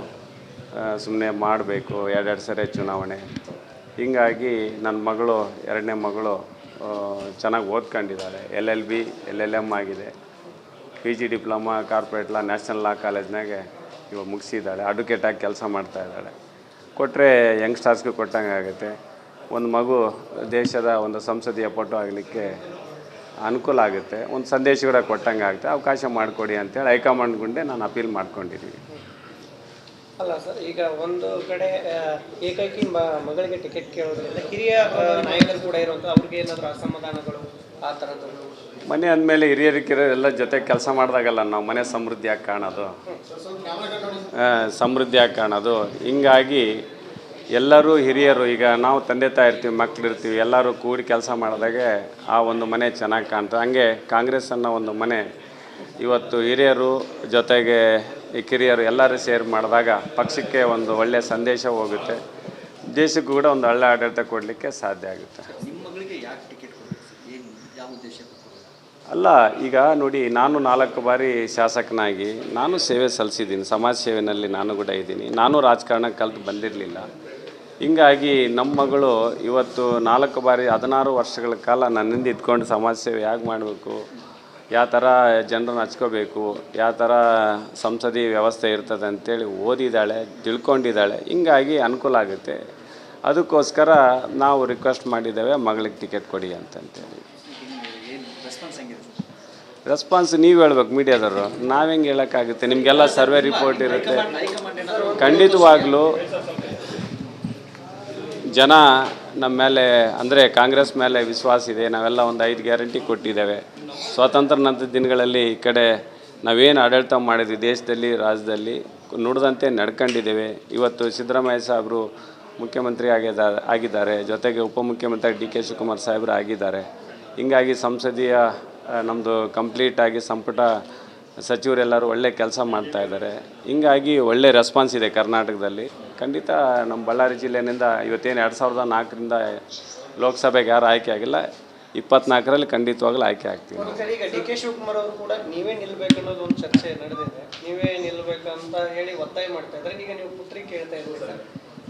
ಸುಮ್ಮನೆ ಮಾಡಬೇಕು, ಎರಡೆರಡು ಸರಿ ಚುನಾವಣೆ. ಹೀಗಾಗಿ ನನ್ನ ಮಗಳು, ಎರಡನೇ ಮಗಳು ಚೆನ್ನಾಗಿ ಓದ್ಕೊಂಡಿದ್ದಾರೆ. L L B L L M ಆಗಿದೆ. P G diploma corporate law national law ಕಾಲೇಜ್ನಾಗೆ ಇವಾಗ ಮುಗಿಸಿದ್ದಾಳೆ ಅಡ್ವೊಕೇಟಾಗಿ ಕೆಲಸ ಮಾಡ್ತಾ ಇದ್ದಾಳೆ. ಕೊಟ್ಟರೆ ಯಂಗ್ಸ್ಟರ್ಸ್ಗೆ ಕೊಟ್ಟಂಗೆ ಆಗುತ್ತೆ. ಒಂದು ಮಗು ದೇಶದ ಒಂದು ಸಂಸದೀಯ ಪಟು ಆಗಲಿಕ್ಕೆ ಅನುಕೂಲ ಆಗುತ್ತೆ. ಒಂದು ಸಂದೇಶ ಕೂಡ ಕೊಟ್ಟಂಗೆ ಆಗುತ್ತೆ. ಅವಕಾಶ ಮಾಡಿಕೊಡಿ ಅಂತೇಳಿ ಹೈಕಮಾಂಡ್ ಗುಂಡೆ ನಾನು ಅಪೀಲ್ ಮಾಡ್ಕೊಂಡಿದ್ದೀವಿ ಅಲ್ಲ ಸರ್, ಈಗ ಒಂದು ಕಡೆ ಏಕಾಕಿ ಮಗಳಿಗೆ ಟಿಕೆಟ್ ಕೇಳೋದ್ರಿಂದ ಹಿರಿಯ ನಾಯಕರು ಕೂಡ ಇರುವಂಥ ಅವ್ರಿಗೆ ಏನಾದರೂ ಅಸಮಾಧಾನಗಳು ಆ ಥರದ್ದು ಮನೆ ಅಂದಮೇಲೆ ಹಿರಿಯರು ಎಲ್ಲ ಜೊತೆ ಕೆಲಸ ಮಾಡಿದಾಗಲ್ಲ ನಾವು ಮನೆ ಸಮೃದ್ಧಿಯಾಗಿ ಕಾಣೋದು. ಸಮೃದ್ಧಿಯಾಗಿ ಕಾಣೋದು. ಹಿಂಗಾಗಿ ಎಲ್ಲರೂ ಹಿರಿಯರು, ಈಗ ನಾವು ತಂದೆ ತಾಯಿ ಇರ್ತೀವಿ, ಮಕ್ಳು ಇರ್ತೀವಿ, ಎಲ್ಲರೂ ಕೂಡಿ ಕೆಲಸ ಮಾಡಿದಾಗೆ ಆ ಒಂದು ಮನೆ ಚೆನ್ನಾಗಿ ಕಾಣ್ತದೆ. ಹಂಗೆ ಕಾಂಗ್ರೆಸ್ ಅನ್ನೋ ಒಂದು ಮನೆ ಇವತ್ತು ಹಿರಿಯರು ಜೊತೆಗೆ ಈ ಕಿರಿಯರು ಎಲ್ಲರೂ ಸೇರಿ ಮಾಡಿದಾಗ ಪಕ್ಷಕ್ಕೆ ಒಂದು ಒಳ್ಳೆಯ ಸಂದೇಶ ಹೋಗುತ್ತೆ. ದೇಶಕ್ಕೂ ಕೂಡ ಒಂದು ಒಳ್ಳೆ ಆಡಳಿತ ಕೊಡಲಿಕ್ಕೆ ಸಾಧ್ಯ ಆಗುತ್ತೆ. ಅಲ್ಲ ಈಗ ನೋಡಿ ನಾನು ನಾಲ್ಕು ಬಾರಿ ಶಾಸಕನಾಗಿ ನಾನು ಸೇವೆ ಸಲ್ಲಿಸಿದ್ದೀನಿ. ಸಮಾಜ ಸೇವೆಯಲ್ಲಿ ನಾನು ಕೂಡ ಇದ್ದೀನಿ. ನಾನು ರಾಜಕಾರಣ ಕಲ್ತು ಬಂದಿರಲಿಲ್ಲ. ಹಿಂಗಾಗಿ ನಮ್ಮ ಮಗಳು ಇವತ್ತು ನಾಲ್ಕು ಬಾರಿ ಹದಿನಾರು ವರ್ಷಗಳ ಕಾಲ ನನ್ನಿಂದ ಇದ್ಕೊಂಡು ಸಮಾಜ ಸೇವೆ ಹೇಗೆ ಮಾಡಬೇಕು? ಯಾವ ಥರ ಜನರನ್ನ ಹಚ್ಕೋಬೇಕು, ಯಾವ ಥರ ಸಂಸದೀಯ ವ್ಯವಸ್ಥೆ ಇರ್ತದೆ ಅಂತೇಳಿ ಓದಿದ್ದಾಳೆ, ತಿಳ್ಕೊಂಡಿದ್ದಾಳೆ, ಹಿಂಗಾಗಿ ಅನುಕೂಲ ಆಗುತ್ತೆ. ಅದಕ್ಕೋಸ್ಕರ ನಾವು ರಿಕ್ವೆಸ್ಟ್ ಮಾಡಿದ್ದೇವೆ, ಮಗಳಿಗೆ ಟಿಕೆಟ್ ಕೊಡಿ ಅಂತಂತೇಳಿ. ರೆಸ್ಪಾನ್ಸ್ ನೀವು ಹೇಳ್ಬೇಕು ಮೀಡಿಯಾದವರು. ನಾವು ಹೆಂಗೆ ಹೇಳೋಕ್ಕಾಗುತ್ತೆ? ನಿಮಗೆಲ್ಲ ಸರ್ವೆ ರಿಪೋರ್ಟ್ ಇರುತ್ತೆ. ಖಂಡಿತವಾಗ್ಲೂ ಜನ ನಮ್ಮ ಮೇಲೆ, ಅಂದರೆ ಕಾಂಗ್ರೆಸ್ ಮೇಲೆ ವಿಶ್ವಾಸ ಇದೆ. ನಾವೆಲ್ಲ ಒಂದು ಐದು ಗ್ಯಾರಂಟಿ ಕೊಟ್ಟಿದ್ದೇವೆ. ಸ್ವಾತಂತ್ರ್ಯ ನಂತರ ದಿನಗಳಲ್ಲಿ ಈ ಕಡೆ ನಾವೇನು ಆಡಳಿತ ಮಾಡಿದ್ವಿ, ದೇಶದಲ್ಲಿ, ರಾಜ್ಯದಲ್ಲಿ, ನುಡಿದಂತೆ ನಡ್ಕೊಂಡಿದ್ದೇವೆ. ಇವತ್ತು ಸಿದ್ದರಾಮಯ್ಯ ಸಾಹೇಬರು ಮುಖ್ಯಮಂತ್ರಿ ಆಗಿದ, ಆಗಿದ್ದಾರೆ. ಜೊತೆಗೆ ಉಪಮುಖ್ಯಮಂತ್ರಿ ಡಿ ಕೆ ಶಿವಕುಮಾರ್ ಸಾಹೇಬರು ಆಗಿದ್ದಾರೆ. ಹಿಂಗಾಗಿ ಸಂಸದೀಯ ನಮ್ಮದು ಕಂಪ್ಲೀಟಾಗಿ ಸಂಪುಟ ಸಚಿವರೆಲ್ಲರೂ ಒಳ್ಳೆ ಕೆಲಸ ಮಾಡ್ತಾ ಇದ್ದಾರೆ. ಹಿಂಗಾಗಿ ಒಳ್ಳೆ ರೆಸ್ಪಾನ್ಸ್ ಇದೆ ಕರ್ನಾಟಕದಲ್ಲಿ. ಖಂಡಿತ ನಮ್ಮ ಬಳ್ಳಾರಿ ಜಿಲ್ಲೆಯಿಂದ ಇವತ್ತೇನು ಎರಡು ಸಾವಿರದ ನಾಲ್ಕರಿಂದ ಲೋಕಸಭೆಗೆ ಯಾರು ಆಯ್ಕೆ ಆಗಿಲ್ಲ. ಇಪ್ಪತ್ನಾಲ್ಕರಲ್ಲಿ ಖಂಡಿತವಾಗ್ಲೂ ಆಯ್ಕೆ ಆಗ್ತೀವಿ ಈಗ ಡಿ ಕೆ ಶಿವಕುಮಾರ್ ಅವರು ಕೂಡ ನೀವೇ ನಿಲ್ಬೇಕು ಅನ್ನೋದು ಒಂದು ಚರ್ಚೆ ನಡೆದಿದೆ. ನೀವೇ ನಿಲ್ಬೇಕಂತ ಹೇಳಿ ಒತ್ತಾಯ ಮಾಡ್ತಾ ಇದ್ದಾರೆ. ಈಗ ನೀವು ಪುತ್ರಿ ಕೇಳ್ತಾ ಇದ್ದೀರಿ ಸರ್.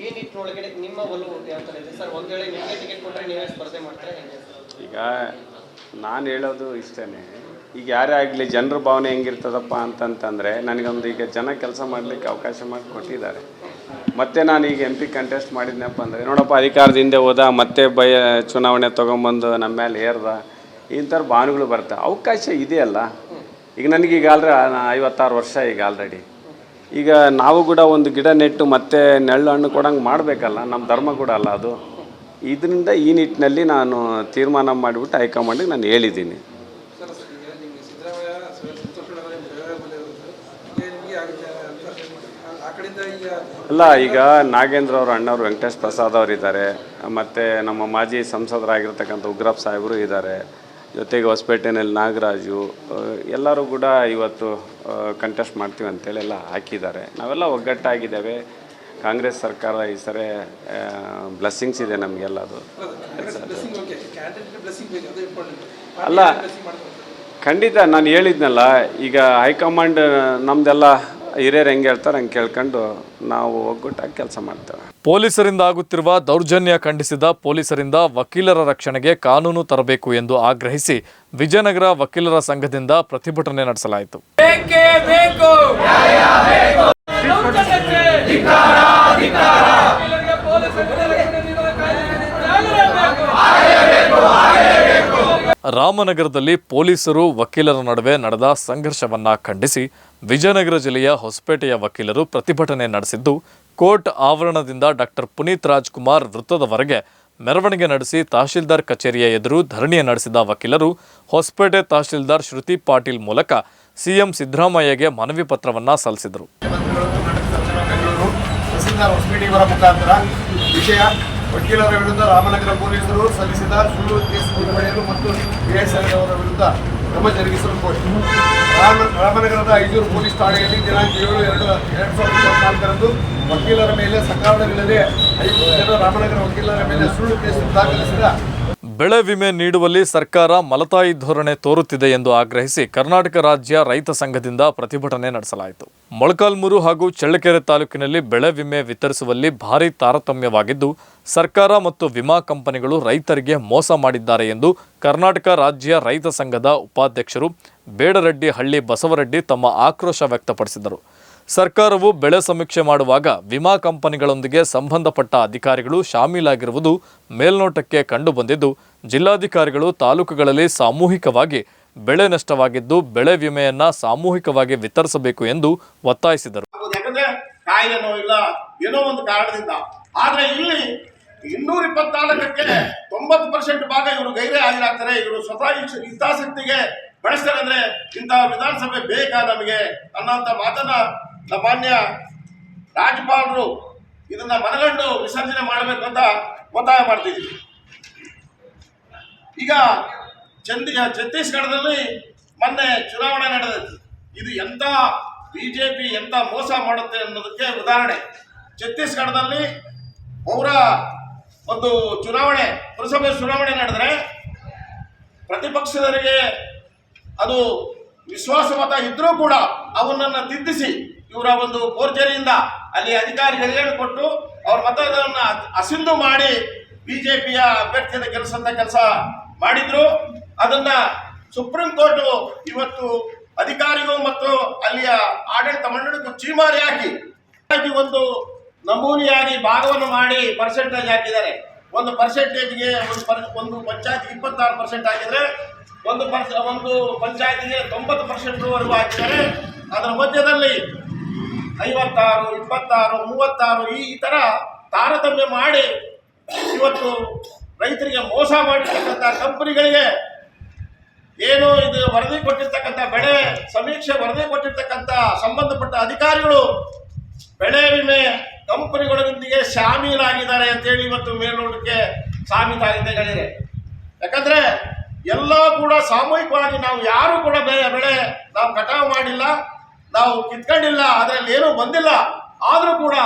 ಈ ನಿಟ್ಟಿನೊಳಗಡೆ ನಿಮ್ಮ ಒಲವು ಯಾವ ಥರ ಇದೆ ಸರ್? ಒಂದು ವೇಳೆ ನಿಮಗೆ ಟಿಕೆಟ್ ಕೊಟ್ಟರೆ ನೀವೇ ಸ್ಪರ್ಧೆ ಮಾಡ್ತಾರೆ? ಈಗ ನಾನು ಹೇಳೋದು ಇಷ್ಟೇ ಈಗ ಯಾರೇ ಆಗಲಿ ಜನರ ಭಾವನೆ ಹೆಂಗಿರ್ತದಪ್ಪ ಅಂತಂತಂದರೆ ನನಗೊಂದು ಈಗ ಜನ ಕೆಲಸ ಮಾಡಲಿಕ್ಕೆ ಅವಕಾಶ ಮಾಡಿ ಕೊಟ್ಟಿದ್ದಾರೆ. ಮತ್ತೆ ನಾನು ಈಗ ಎಂ ಪಿ ಕಂಟೆಸ್ಟ್ ಮಾಡಿದ್ನಪ್ಪ ಅಂದರೆ, ನೋಡಪ್ಪ ಅಧಿಕಾರದ ಹಿಂದೆ ಹೋದ, ಮತ್ತೆ ಬಯ ಚುನಾವಣೆ ತೊಗೊಂಬಂದು ನಮ್ಮ ಮೇಲೆ ಏರ್ದ ಇಂಥರ ಭಾವನೆಗಳು ಬರ್ತವೆ ಅವಕಾಶ ಇದೆಯಲ್ಲ ಈಗ ನನಗೆ ಈಗ ಆಲ್ರೆ ಐವತ್ತಾರು ವರ್ಷ ಈಗ ಆಲ್ರೆಡಿ. ಈಗ ನಾವು ಕೂಡ ಒಂದು ಗಿಡ ನೆಟ್ಟು ಮತ್ತೆ ನೆಳ್ಳು ಹಣ್ಣು ಕೊಡಂಗೆ ಮಾಡಬೇಕಲ್ಲ, ನಮ್ಮ ಧರ್ಮ ಕೂಡ ಅಲ್ಲ ಅದು. ಇದರಿಂದ ಈ ನಿಟ್ಟಿನಲ್ಲಿ ನಾನು ತೀರ್ಮಾನ ಮಾಡಿಬಿಟ್ಟು ಹೈಕಮಾಂಡಿಗೆ ನಾನು ಹೇಳಿದ್ದೀನಿ. ಅಲ್ಲ ಈಗ ನಾಗೇಂದ್ರ ಅವರು ಅಣ್ಣವರು ವೆಂಕಟೇಶ್ ಪ್ರಸಾದ್ ಅವರು ಇದ್ದಾರೆ ಮತ್ತು ನಮ್ಮ ಮಾಜಿ ಸಂಸದರಾಗಿರ್ತಕ್ಕಂಥ ಉಗ್ರಪ್ಪ ಸಾಹೇಬರು ಇದ್ದಾರೆ. ಜೊತೆಗೆ ಹೊಸಪೇಟೆನಲ್ಲಿ ನಾಗರಾಜು ಎಲ್ಲರೂ ಕೂಡ ಇವತ್ತು ಕಂಟೆಸ್ಟ್ ಮಾಡ್ತೀವಿ ಅಂತೇಳಿ ಎಲ್ಲ ಹಾಕಿದ್ದಾರೆ. ನಾವೆಲ್ಲ ಒಗ್ಗಟ್ಟಾಗಿದ್ದೇವೆ. ಕಾಂಗ್ರೆಸ್ ಸರ್ಕಾರ ಈ ಸರಿ ಬ್ಲೆಸ್ಸಿಂಗ್ಸ್ ಇದೆ ನಮಗೆಲ್ಲ ಅದು. ಅಲ್ಲ ಖಂಡಿತ ನಾನು ಹೇಳಿದ್ನಲ್ಲ ಈಗ ಹೈಕಮಾಂಡ್ ನಮ್ದೆಲ್ಲ ಹಿರಿಯರು ಹೆಂಗೆ ಹೇಳ್ತಾರೆ ಹಂಗೆ ಕೇಳ್ಕೊಂಡು ನಾವು ಒಗ್ಗಟ್ಟಾಗಿ ಕೆಲಸ ಮಾಡ್ತೇವೆ. ಪೊಲೀಸರಿಂದ ಆಗುತ್ತಿರುವ ದೌರ್ಜನ್ಯ ಖಂಡಿಸಿದ ಪೊಲೀಸರಿಂದ ವಕೀಲರ ರಕ್ಷಣೆಗೆ ಕಾನೂನು ತರಬೇಕು ಎಂದು ಆಗ್ರಹಿಸಿ ವಿಜಯನಗರ ವಕೀಲರ ಸಂಘದಿಂದ ಪ್ರತಿಭಟನೆ ನಡೆಸಲಾಯಿತು. ರಾಮನಗರದಲ್ಲಿ ಪೊಲೀಸರು ವಕೀಲರ ನಡುವೆ ನಡೆದ ಸಂಘರ್ಷವನ್ನ ಖಂಡಿಸಿ ವಿಜಯನಗರ ಜಿಲ್ಲೆಯ ಹೊಸಪೇಟೆಯ ವಕೀಲರು ಪ್ರತಿಭಟನೆ ನಡೆಸಿದ್ದು, ಕೋರ್ಟ್ ಆವರಣದಿಂದ ಡಾಕ್ಟರ್ ಪುನೀತ್ ರಾಜ್ಕುಮಾರ್ ವೃತ್ತದವರೆಗೆ ಮೆರವಣಿಗೆ ನಡೆಸಿ ತಹಶೀಲ್ದಾರ್ ಕಚೇರಿಯ ಎದುರು ಧರಣಿ ನಡೆಸಿದ ವಕೀಲರು, ಹೊಸಪೇಟೆ ತಹಶೀಲ್ದಾರ್ ಶ್ರುತಿ ಪಾಟೀಲ್ ಮೂಲಕ ಸಿಎಂ ಸಿದ್ದರಾಮಯ್ಯಗೆ ಮನವಿ ಪತ್ರವನ್ನ ಸಲ್ಲಿಸಿದರು. ವಕೀಲರ ವಿರುದ್ಧ ರಾಮನಗರ ಪೊಲೀಸರು ಸಲ್ಲಿಸಿದ ಸುಳ್ಳು ಕೇಸ್ ಮತ್ತು ಅವರ ವಿರುದ್ಧ ಕ್ರಮ ಜರುಗಿಸಲು ರಾಮನಗರದ ಐದೂರು ಪೊಲೀಸ್ ಠಾಣೆಯಲ್ಲಿ ದಿನಾಂಕ ಏಳು ಎರಡು ಎರಡು ಸಾವಿರದ ಇಪ್ಪತ್ನಾಲ್ಕರಂದು ವಕೀಲರ ಮೇಲೆ ಸಕಾರಣವಿಲ್ಲದೆ ಐದು ಜನ ರಾಮನಗರ ವಕೀಲರ ಮೇಲೆ ಸುಳ್ಳು ಕೇಸು ದಾಖಲಿಸಿದ ಬೆಳೆ ವಿಮೆ ನೀಡುವಲ್ಲಿ ಸರ್ಕಾರ ಮಲತಾಯಿ ಧೋರಣೆ ತೋರುತ್ತಿದೆ ಎಂದು ಆಗ್ರಹಿಸಿ ಕರ್ನಾಟಕ ರಾಜ್ಯ ರೈತ ಸಂಘದಿಂದ ಪ್ರತಿಭಟನೆ ನಡೆಸಲಾಯಿತು. ಮೊಳಕಾಲ್ಮೂರು ಹಾಗೂ ಚಳ್ಳಕೆರೆ ತಾಲೂಕಿನಲ್ಲಿ ಬೆಳೆ ವಿಮೆ ವಿತರಿಸುವಲ್ಲಿ ಭಾರಿ ತಾರತಮ್ಯವಾಗಿದ್ದು, ಸರ್ಕಾರ ಮತ್ತು ವಿಮಾ ಕಂಪನಿಗಳು ರೈತರಿಗೆ ಮೋಸ ಮಾಡಿದ್ದಾರೆ ಎಂದು ಕರ್ನಾಟಕ ರಾಜ್ಯ ರೈತ ಸಂಘದ ಉಪಾಧ್ಯಕ್ಷರು ಬೇಡರೆಡ್ಡಿ ಹಳ್ಳಿ ಬಸವರೆಡ್ಡಿ ತಮ್ಮ ಆಕ್ರೋಶ ವ್ಯಕ್ತಪಡಿಸಿದರು. ಸರ್ಕಾರವು ಬೆಳೆ ಸಮೀಕ್ಷೆ ಮಾಡುವಾಗ ವಿಮಾ ಕಂಪನಿಗಳೊಂದಿಗೆ ಸಂಬಂಧಪಟ್ಟ ಅಧಿಕಾರಿಗಳು ಶಾಮೀಲಾಗಿರುವುದು ಮೇಲ್ನೋಟಕ್ಕೆ ಕಂಡುಬಂದಿದ್ದು, ಜಿಲ್ಲಾಧಿಕಾರಿಗಳು ತಾಲೂಕುಗಳಲ್ಲಿ ಸಾಮೂಹಿಕವಾಗಿ ಬೆಳೆ ನಷ್ಟವಾಗಿದ್ದು, ಬೆಳೆ ವಿಮೆಯನ್ನ ಸಾಮೂಹಿಕವಾಗಿ ವಿತರಿಸಬೇಕು ಎಂದು ಒತ್ತಾಯಿಸಿದರು. ಏನೋ ಒಂದು ಆದ್ರೆ ಇಲ್ಲಿ ಇನ್ನೂರ ಇಪ್ಪತ್ನಾಲ್ಕಕ್ಕೆ ತೊಂಬತ್ತು ಪರ್ಸೆಂಟ್ ಭಾಗ ಇವರು ಗೈರೇ ಹಾಜರಾಗ್ತಾರೆ ಇವರು ಸ್ವತಃ ಹಿತಾಸಕ್ತಿಗೆ ಬಳಸ್ತಾರೆ ಅಂದ್ರೆ ಇಂತಹ ವಿಧಾನಸಭೆ ಬೇಕಾ ನಮಗೆ ಅನ್ನೋಂಥ ಮಾತನ್ನ ನಮ್ಮ ಮಾನ್ಯ ರಾಜ್ಯಪಾಲರು ಇದನ್ನ ಮನಗಂಡು ವಿಸರ್ಜನೆ ಮಾಡಬೇಕು ಅಂತ ಒತ್ತಾಯ ಮಾಡ್ತಿದ್ದೀವಿ ಈಗ ಚಂದಿ ಛತ್ತೀಸ್ಗಢದಲ್ಲಿ ಮೊನ್ನೆ ಚುನಾವಣೆ ನಡೆದಿದೆ ಇದು ಎಂತ ಬಿಜೆಪಿ ಎಂತ ಮೋಸ ಮಾಡುತ್ತೆ ಅನ್ನೋದಕ್ಕೆ ಉದಾಹರಣೆ. ಛತ್ತೀಸ್ಗಢದಲ್ಲಿ ಅವರ ಒಂದು ಚುನಾವಣೆ, ಪುರಸಭೆ ಚುನಾವಣೆ ನಡೆದರೆ ಪ್ರತಿಪಕ್ಷದವರಿಗೆ ಅದು ವಿಶ್ವಾಸಮತ ಇದ್ರೂ ಕೂಡ ಅವನನ್ನು ತಿದ್ದಿಸಿ ಇವರ ಒಂದು ಫೋರ್ಜರಿಯಿಂದ ಅಲ್ಲಿ ಅಧಿಕಾರಿಗಳಿಗೆ ಕೊಟ್ಟು ಅವ್ರ ಮತದಾನ ಅಸಿಂಧು ಮಾಡಿ ಬಿಜೆಪಿಯ ಅಭ್ಯರ್ಥಿಯ ಕೆಲಸದ ಕೆಲಸ ಮಾಡಿದ್ರು. ಅದನ್ನ ಸುಪ್ರೀಂ ಕೋರ್ಟ್ ಇವತ್ತು ಅಧಿಕಾರಿಗಳು ಮತ್ತು ಅಲ್ಲಿಯ ಆಡಳಿತ ಮಂಡಳಿಗೂ ಚೀಮಾರಿ ಹಾಕಿ ಒಂದು ನಮೂನೆಯಾಗಿ ಭಾಗವನ್ನು ಮಾಡಿ ಪರ್ಸೆಂಟೇಜ್ ಹಾಕಿದ್ದಾರೆ. ಒಂದು ಪರ್ಸೆಂಟೇಜ್ಗೆ ಒಂದು ಪರ್, ಒಂದು ಪಂಚಾಯತ್ ಇಪ್ಪತ್ತಾರು ಪರ್ಸೆಂಟ್ ಆಗಿದ್ರೆ ಒಂದು ಪರ್ಸ, ಒಂದು ಪಂಚಾಯತ್ಗೆ ತೊಂಬತ್ತು ಪರ್ಸೆಂಟ್ವರೆಗೂ ಹಾಕಿದ್ದಾರೆ. ಅದರ ಮಧ್ಯದಲ್ಲಿ ಐವತ್ತಾರು, ಇಪ್ಪತ್ತಾರು, ಮೂವತ್ತಾರು ಈ ಥರ ತಾರತಮ್ಯ ಮಾಡಿ ಇವತ್ತು ರೈತರಿಗೆ ಮೋಸ ಮಾಡಿರ್ತಕ್ಕಂಥ ಕಂಪನಿಗಳಿಗೆ ಏನು ಇದು ವರದಿ ಕೊಟ್ಟಿರ್ತಕ್ಕಂಥ ಬೆಳೆ, ಸಮೀಕ್ಷೆ ವರದಿ ಕೊಟ್ಟಿರ್ತಕ್ಕಂಥ ಸಂಬಂಧಪಟ್ಟ ಅಧಿಕಾರಿಗಳು ಬೆಳೆ ವಿಮೆ ಕಂಪನಿಗಳೊಂದಿಗೆ ಶಾಮೀಲಾಗಿದ್ದಾರೆ ಅಂತೇಳಿ ಇವತ್ತು ಮೇಲ್ನೋಟಕ್ಕೆ ಸಾಬೀತಾಗಿದೆ ಹೇಳಿದೆ. ಯಾಕಂದ್ರೆ ಎಲ್ಲ ಕೂಡ ಸಾಮೂಹಿಕವಾಗಿ ನಾವು ಯಾರು ಕೂಡ ಬೆಳೆ ಬೆಳೆ ನಾವು ಕಟಾವು ಮಾಡಿಲ್ಲ. ನಾವು ಕಿತ್ಕೊಂಡಿಲ್ಲ, ಅದರಲ್ಲಿ ಏನೂ ಬಂದಿಲ್ಲ. ಆದರೂ ಕೂಡ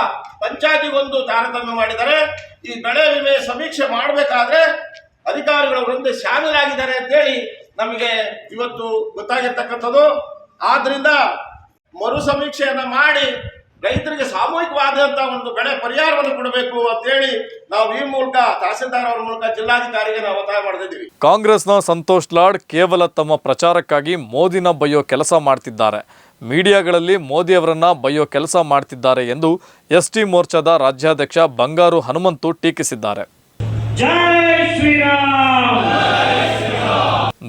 ಪಂಚಾಯತಿಗೊಂದು ತಾರತಮ್ಯ ಮಾಡಿದ್ದಾರೆ. ಈ ಬೆಳೆ ವಿಮೆ ಸಮೀಕ್ಷೆ ಮಾಡಬೇಕಾದ್ರೆ ಅಧಿಕಾರಿಗಳ ವೃಂದ ಶಾಮೀಲಾಗಿದ್ದಾರೆ ಅಂತೇಳಿ ನಮಗೆ ಇವತ್ತು ಗೊತ್ತಾಗಿರ್ತಕ್ಕಂಥದ್ದು. ಆದ್ರಿಂದ ಮರು ಸಮೀಕ್ಷೆಯನ್ನು ಮಾಡಿ ರೈತರಿಗೆ ಸಾಮೂಹಿಕವಾದಂಥ ಒಂದು ಬೆಳೆ ಪರಿಹಾರವನ್ನು ಕೊಡಬೇಕು ಅಂತೇಳಿ ನಾವು ಈ ಮೂಲಕ ತಹಸೀಲ್ದಾರ್ ಅವರ ಮೂಲಕ ಜಿಲ್ಲಾಧಿಕಾರಿಗೆ ನಾವು ಒತ್ತಾಯ ಮಾಡ್ತಿದ್ದೀವಿ. ಕಾಂಗ್ರೆಸ್ನ ಸಂತೋಷ್ ಲಾಡ್ ಕೇವಲ ತಮ್ಮ ಪ್ರಚಾರಕ್ಕಾಗಿ ಮೋದಿನ ಬಯ್ಯೋ ಕೆಲಸ ಮಾಡ್ತಿದ್ದಾರೆ. ಮೀಡಿಯಾಗಳಲ್ಲಿ ಮೋದಿಯವರನ್ನ ಬಯ್ಯೋ ಕೆಲಸ ಮಾಡ್ತಿದ್ದಾರೆ ಎಂದು ಎಸ್ ಟಿ ಮೋರ್ಚಾದ ರಾಜ್ಯಾಧ್ಯಕ್ಷ ಬಂಗಾರು ಹನುಮಂತು ಟೀಕಿಸಿದ್ದಾರೆ.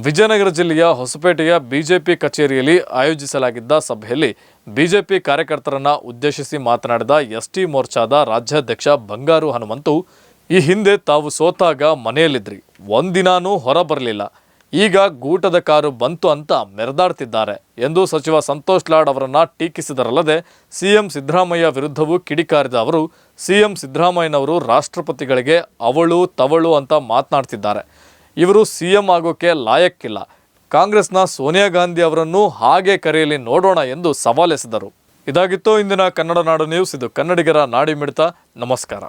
ವಿಜಯನಗರ ಜಿಲ್ಲೆಯ ಹೊಸಪೇಟೆಯ ಬಿಜೆಪಿ ಕಚೇರಿಯಲ್ಲಿ ಆಯೋಜಿಸಲಾಗಿದ್ದ ಸಭೆಯಲ್ಲಿ ಬಿಜೆಪಿ ಕಾರ್ಯಕರ್ತರನ್ನ ಉದ್ದೇಶಿಸಿ ಮಾತನಾಡಿದ ಎಸ್ಟಿ ಮೋರ್ಚಾದ ರಾಜ್ಯಾಧ್ಯಕ್ಷ ಬಂಗಾರು ಹನುಮಂತು, ಈ ಹಿಂದೆ ತಾವು ಸೋತಾಗ ಮನೆಯಲ್ಲಿದ್ರಿ. ಒಂದಿನಾನೂ ಹೊರ ಬರಲಿಲ್ಲ ಈಗ ಗೂಟದ ಕಾರು ಬಂತು ಅಂತ ಮೆರೆದಾಡ್ತಿದ್ದಾರೆ ಎಂದು ಸಚಿವ ಸಂತೋಷ್ ಲಾಡ್ ಅವರನ್ನ ಟೀಕಿಸಿದರಲ್ಲದೆ ಸಿಎಂ ಸಿದ್ದರಾಮಯ್ಯ ವಿರುದ್ಧವೂ ಕಿಡಿಕಾರಿದ ಅವರು, ಸಿಎಂ ಸಿದ್ದರಾಮಯ್ಯನವರು ರಾಷ್ಟ್ರಪತಿಗಳಿಗೆ ಅವಳು ತವಳು ಅಂತ ಮಾತನಾಡ್ತಿದ್ದಾರೆ. ಇವರು ಸಿಎಂ ಆಗೋಕೆ ಲಾಯಕ್ಕಿಲ್ಲ. ಕಾಂಗ್ರೆಸ್ನ ಸೋನಿಯಾ ಗಾಂಧಿ ಅವರನ್ನು ಹಾಗೆ ಕರೆಯಲಿ ನೋಡೋಣ ಎಂದು ಸವಾಲೆಸೆದರು. ಇದಾಗಿತ್ತು ಇಂದಿನ ಕನ್ನಡ ನಾಡು ನ್ಯೂಸ್. ಇದು ಕನ್ನಡಿಗರ ನಾಡಿ ಮಿಡಿತ ನಮಸ್ಕಾರ.